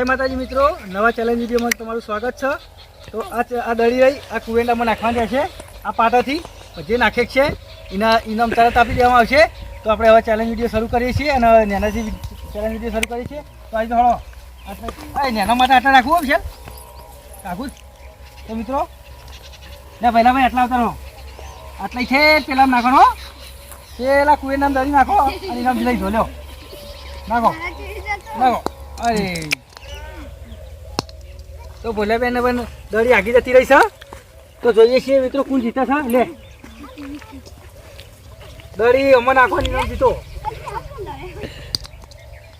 જય માતાજી મિત્રો નવા ચેલેન્જ વિડીયોમાં તમારું સ્વાગત છે. તો આ આ દળી રહી આ કુવેંડામાં નાખવાની છે આ પાટાથી. જે નાખે છે એના ઇનામ તરત આપી દેવામાં આવશે. તો આપણે હવે ચેલેન્જ વીડિયો શરૂ કરીએ છીએ અને નેનાથી ચેલેન્જ વીડિયો શરૂ કરીએ છીએ. તો આજે હળો આટલા આ નેના માટે આટલા રાખવું છે? રાખવું જ? તો મિત્રો ને પહેલાં ભાઈ આટલા આવતા રહો. આટલા છે પેલા નાખવાનો પહેલાં પેલા કુવેંડામાં દળી નાખો અને ઇનામ લઈ ધો લ્યો. નાખો. નાખો. અરે. તો ભોલાબેન બેન દળી આગી જતી રહી છે તો જોઈએ છીએ મિત્રો કોણ જીતે છે લે. દડી અમને નાખવાની નામ જીતો.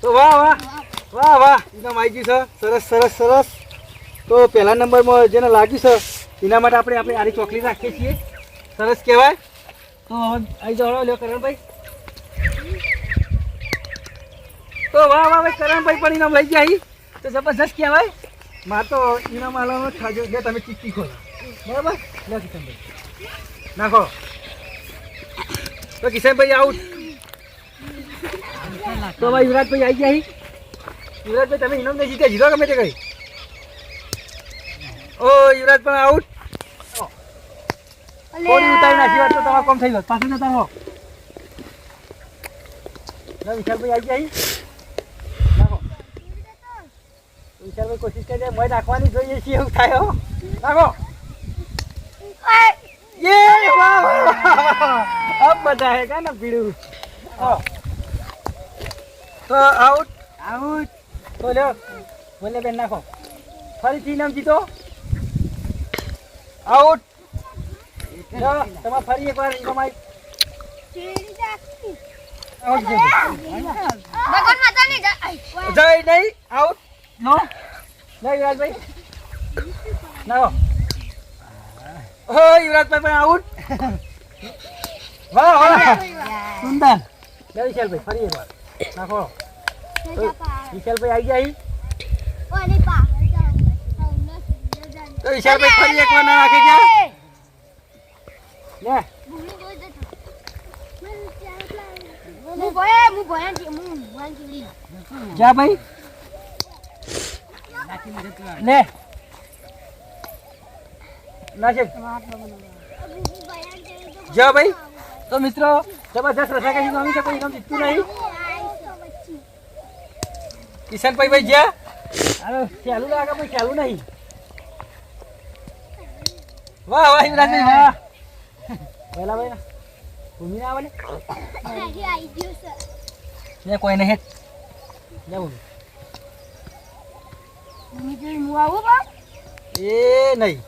તો વાહ વાહ. વાહ વાહ. ઇનામ આવી ગયું છે. સરસ સરસ સરસ. તો પહેલા નંબરમાં જેને લાગ્યું છે, એના માટે આપણે આપણે આરી ચોકલી રાખીએ છીએ. સરસ કહેવાય. તો આવી જાઓ, લ્યો કરણભાઈ. તો વાહ વાહ ભાઈ કરણભાઈ પણ ઇનામ લઈ ગયા. તો જબરજસ્ત કહેવાય. માર તો ઇનામ આલવાનો જ ખાજો. લે તમે ચીક્કી ખોલો. બરાબર? લે કિશનભાઈ. નાખો. તો કિશનભાઈ આઉટ. તો ભાઈ યુવરાજભાઈ આવી ગયા યુવરાજ યુવરાજભાઈ તમે ઇનામ નહીં જીત્યા. જીતો ગમે તે કઈ ઓ યુવરાજ પણ આઉટ. થોડી ઉતારી નાખી વાત તો તમારે કોમ થઈ ગયો. પાછળ જતા રહો. વિશાલભાઈ આવી ગયા અહીં. નાખો વિશાલભાઈ કોશિશ કરજે મોય નાખવાની જોઈએ છીએ એવું થાય હો. નાખો. કા ના ભીડું. હા. તો આઉટ. આઉટ. લ્યો બોલે બેન નાખો. ફરીથી નામ જીતો. આઉટ. લ્યો, ફરી એકવાર ઇનામ જય નહીં આઉટ. નો લે યુવરાજભાઈ નાખો ઓ યુવરાજભાઈ પણ આઉટ વાહ વાહ સુંદર લે વિશાલભાઈ ફરી એકવાર નાખો વિશાલભાઈ આવી ગયા અહીં? તો વિશાલભાઈ ફરી એકવાર ના નાખે ગયા લે જા ભાઈ લે. નાખે. જા ભાઈ તો મિત્રો જબરજસ્ત રસાકસી નમી છે કોઈ ઇનામ જીતતું નહીં. કિશનભાઈ ભાઈ જ્યાં? અરે ચાલુ લાગે પણ ચાલુ નહીં. વાહ વાહ યુવરાજભાઈ વાહ. પહેલા ભાઈ ભૂમિ ના આવે ને કોઈ નહીં. લે ભૂમિ. એ નહીં.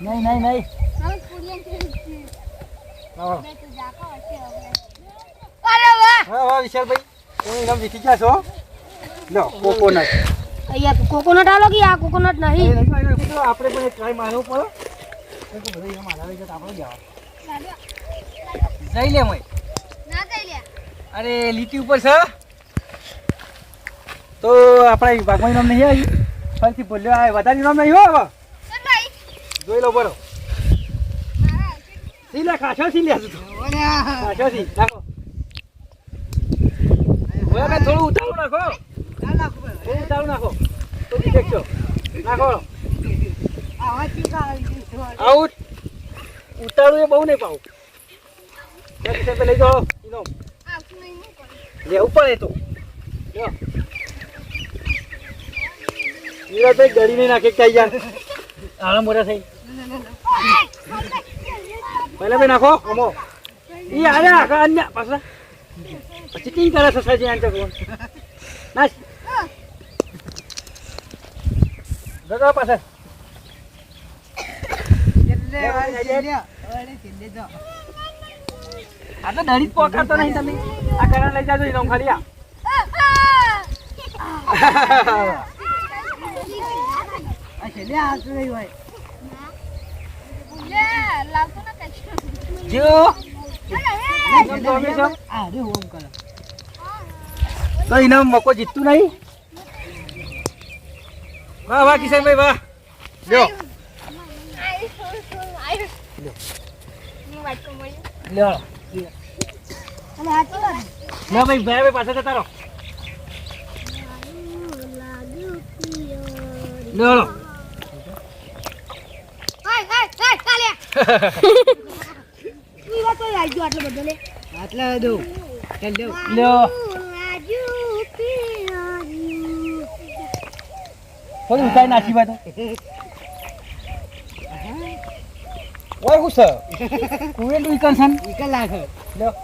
નહીં નહીં નહીં. વાહ! હા વાહ વિશાલભાઈ તમે ઇનામ જીતી ગયા છો લો કોકોનટ કોકોનટ આલો કે આ કોકોનટ નહીં? નહીં, નહીં, નહીં, આપણે પણ એક ટ્રાય મારવો પડે. કેમ કે બધા ઇનામ તો આપણે જવા જઈ લે મય. અરે લીટી ઉપર છે. તો આપણા વિભાગમાં નામ નહીં આવી ફરીથી બોલ્યો આ વધારે ઇનામ નહીં હો જોઈ લો બરો સી લે કાછો સી લે કાછો સી નાખો. હવે મેં થોડું ઉતારું નાખો. થોડું ઉતારું નાખો. તો બી દેખશો નાખો આઉટ. ઉતારું એ બહુ નહીં પાવું લઈ જાઓ ઇનામ લેવું પડે તો. લ્યો. નીરજભાઈ ગળી નહીં નાખે કઈ યાર. આણા મોટા થઈ. પહેલા ભાઈ નાખો. અમો ઈ આરે આખા અન્ય પાછા પછી કઈ કરે સસાજી આંતે કોણ નાચ જગા પાછળ આ તો દડી પોકારતો નહીં તમે. આ કરા લઈ જાજો ઇનામ ખાલી આ જો. ઇનામ તો અમે છો. તો ઇનામ મોકો જીતતું નહીં? વાહ વાહ કિશનભાઈ વાહ. લ્યો લ્યો લ્યો ભાઈ ભાઈ પાછા જતા રહો. લો લો હાય હાય હાય ચાલે ઈ વાત તો આવી ગયો આટલો બધો લે આટલા દો ચાલ દો લ્યો થોડી ઉતારી નાખી ભાઈ ઓય હું સર કુવેન્ડ વિકન્સન નીકળ લાખ લ્યો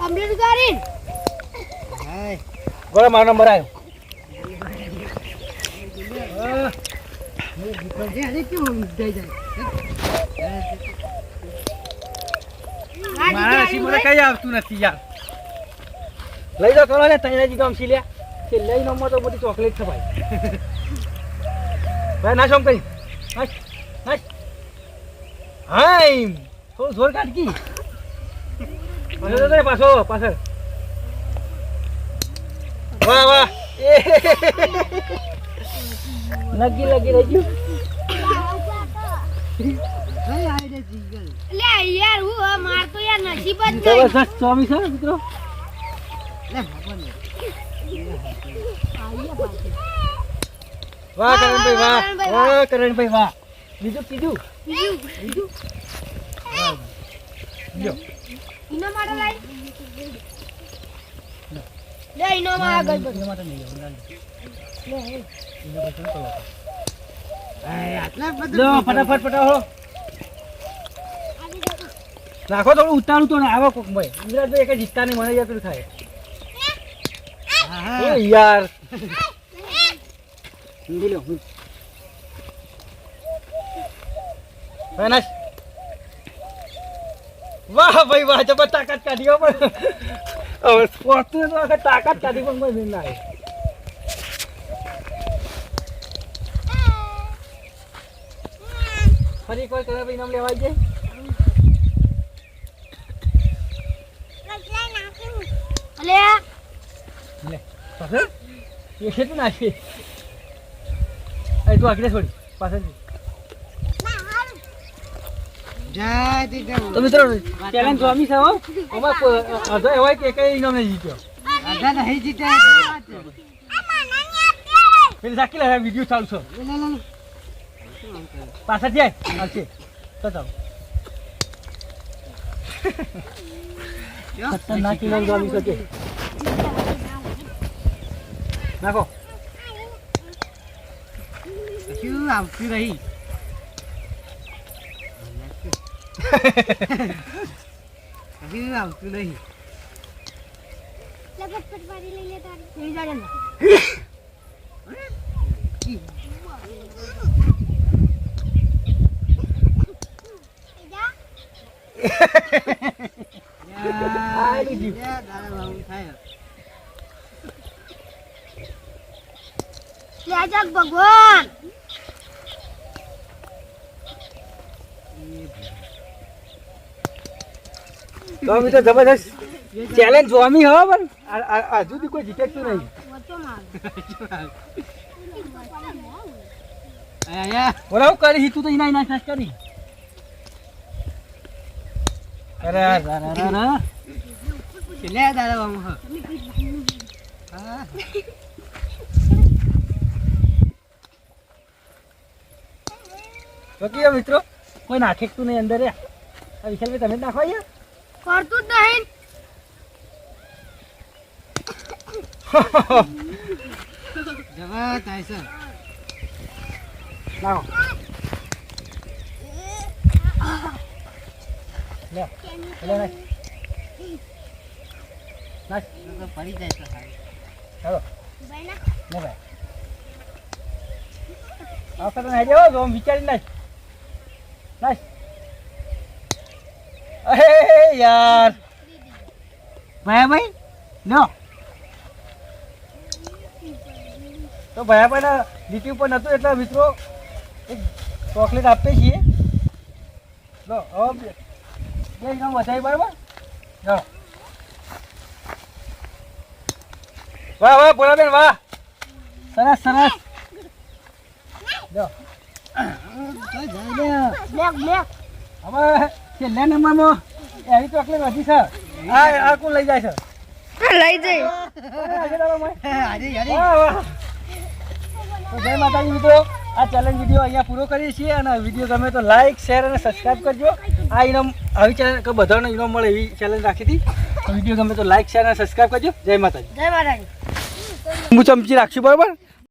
અમરેટ ગાડીન હાય ગોળા મારો નંબર આવ્યો જે આજે કેવું થઈ જાય મારા નસીબમાં કઈ નથી યાર. લઈ જાઓ કરો ને તૈયારી જીતો લે કે લઈ નો તો બધી ચોકલેટ છે ભાઈ. ભાઈ ના શોમ કઈ. હાશ થોડું જોર કાઢકી પાછો પાછળ. વાહ વાહ. લગી લગી રહી ગયું. લે યાર હું માર તો યાર નસીબ જ નહીં જબરદસ્ત ચોમી છે મિત્રો લે બાપા વાહ કરણભાઈ વાહ. વાહ કરણભાઈ વાહ. બીજું કીધું બીજું? જો ઇનો માટે લાઈ. લે ઇનો માં આગળ બધ માટે નહીં લે. એના પછી શું આટલા બધું. ફટાફટ ફટાફટ નાખો થોડું ઉતારું તો ને આવો કોક ભાઈ. ગુજરાતભાઈ એક જીતતા નહીં મને જતું થાય. હા. હા યાર. સમજી લો ફેનસ વાહ ભાઈ વાહ જબર તાકાત કાઢી હો પણ. હવે સ્પોર્ટનું તો આખે તાકાત કાઢી પણ કોઈ ના આવે. ફરી કોઈ કરે ભાઈ નામ લેવાય જાય અલે લે પાછળ એ છે તું નાખી એ તું આગળ છોડી પાછળ તી મિત્રો ચેલેન્જ સ્વામી છે હો. આમાં અડધો એવાય કે કઈ ઇનામ નહીં જીત્યો. આધા નહીં જીત્યા પેલી સાકી લે વીડિયો ચાલુ છે. લે લે લે પાછળ જાય હાલશે તો ચાલો ખતરનાક ઇનામ સ્વામી શકે. નાખો. શું આવતી રહી? શું આવતું નહીં દાદા બાબુ થાય. લે ભગવાન? તો મિત્રો જબરદસ્ત ચેલેન્જ સ્વામી હો પણ હજુ સુધી કોઈ જીતેતું નહીં. આયા કરી તું તો એના ઇના નાશ કરી. અરે અરે અરે અરે દાદા હા. આ મિત્રો કોઈ નાખે તું નહીં અંદર આ વિશાલભાઈ તમે જ નાખો અહીંયા. કરતું જ નહીં. જવા થાય છે નાખો લે લે નાખ. નાખ. તો પડી જાય છે હાય ભાઈ ના. લે ભાઈ. આ દેવો તો વિચારી નાખ. નાખ અહે યાર. ભાઈ ભાઈ લો તો ભાઈ ભાઈ લીટી ઉપર નતું એટલે મિત્રો એક ચોકલેટ આપીએ છીએ. લો, હવે બે ઇનામ વધારી બરાબર? લો. વાહ વાહ બોલાબેન વાહ. સરસ સરસ. ને બ્લેક બ્લેક છે આ આ કોણ લઈ જાય છે લઈ જઈ જય માતાજી મિત્રો આ ચેલેન્જ વીડિયો અહીંયા પૂરો કરીએ છીએ અને વીડિયો ગમે તો લાઈક શેર અને સબસ્ક્રાઈબ કરજો આ ઇનામ આવી ચેલેન્જ બધાને ઇનામ મળે એવી ચેલેન્જ રાખી હતી વીડિયો ગમે તો લાઈક શેર અને સબસ્ક્રાઈબ કરજો જય માતાજી જય માતાજી હું ચમચી રાખશું બરાબર